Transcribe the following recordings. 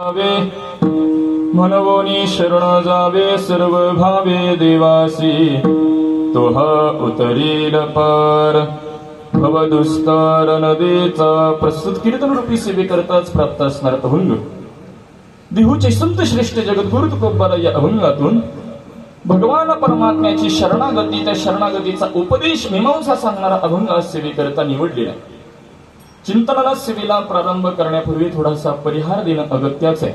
जावे. मनवोनी शरण जावे सर्व भावे देवासी. तोह उतरील पार. भवदुस्तार नदीचा प्रस्तुत कीर्तन रूपी सेवेकरताच प्राप्त असणार अभंग. देहूचे संत श्रेष्ठ जगद्गुरु तुकोबाला या अभंगातून भगवान परमात्म्याची शरणागती त्या शरणागतीचा उपदेश मीमांसा सांगणारा अभंग आज सेवेकरता निवडलेला आहे. चिंतनाला सेवेला प्रारंभ करण्यापूर्वी थोडासा परिहार देणं अगत्याचं आहे.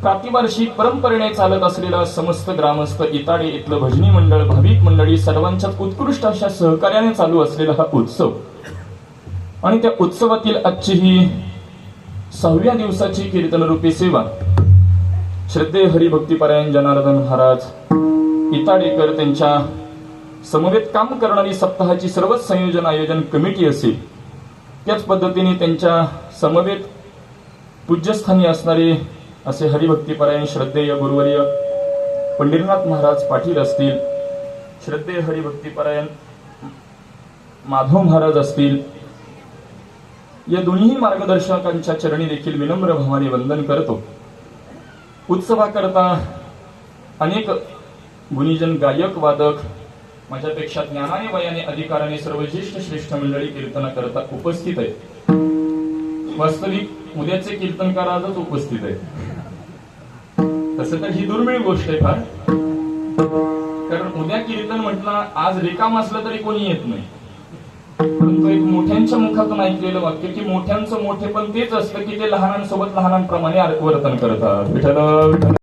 प्रातिवार्षिक परंपरेने चालत असलेला समस्त ग्रामस्थ इताडे इथलं भजनी मंडळ भाविक मंडळी सर्वांच्या उत्कृष्ट अशा सहकार्याने चालू असलेला हा उत्सव. आणि त्या उत्सवातील आजची ही सहाव्या दिवसाची कीर्तनरूपी सेवा. श्रद्धे हरिभक्तीपरायण जनार्दन महाराज इताडेकर त्यांच्या समवेत काम करणारी सप्ताहाची सर्वच संयोजन आयोजन कमिटी असेल. त्याच पद्धतीने त्यांच्या समवेत पूज्यस्थानी असणारे असे हरिभक्तीपरायण श्रद्धेय गुरुवर्य पंढरीनाथ महाराज पाटील असतील श्रद्धेय हरिभक्तीपरायण माधव महाराज असतील या दोन्ही मार्गदर्शकांच्या चरणी देखील विनम्र भावाने वंदन करतो. उत्सवाकरता अनेक गुणीजन गायक वादक माझ्यापेक्षा ज्ञानाने वयाने अधिकाराने सर्व ज्येष्ठ श्रेष्ठ मंडळी कीर्तनाकरता उपस्थित आहेत. वास्तविक उद्याचे कीर्तनकार आजच उपस्थित आहे तसं तर ही दुर्मिळ गोष्ट आहे फार. कारण उद्या कीर्तन म्हटलं आज रिकाम असलं तरी कोणी येत नाही. परंतु एक मोठ्यांच्या मुखातून ऐकलेलं वाक्य की मोठ्यांचं मोठे पण तेच असतं की ते लहानांसोबत लहानांप्रमाणे वर्तन करतात. विठ्ठल.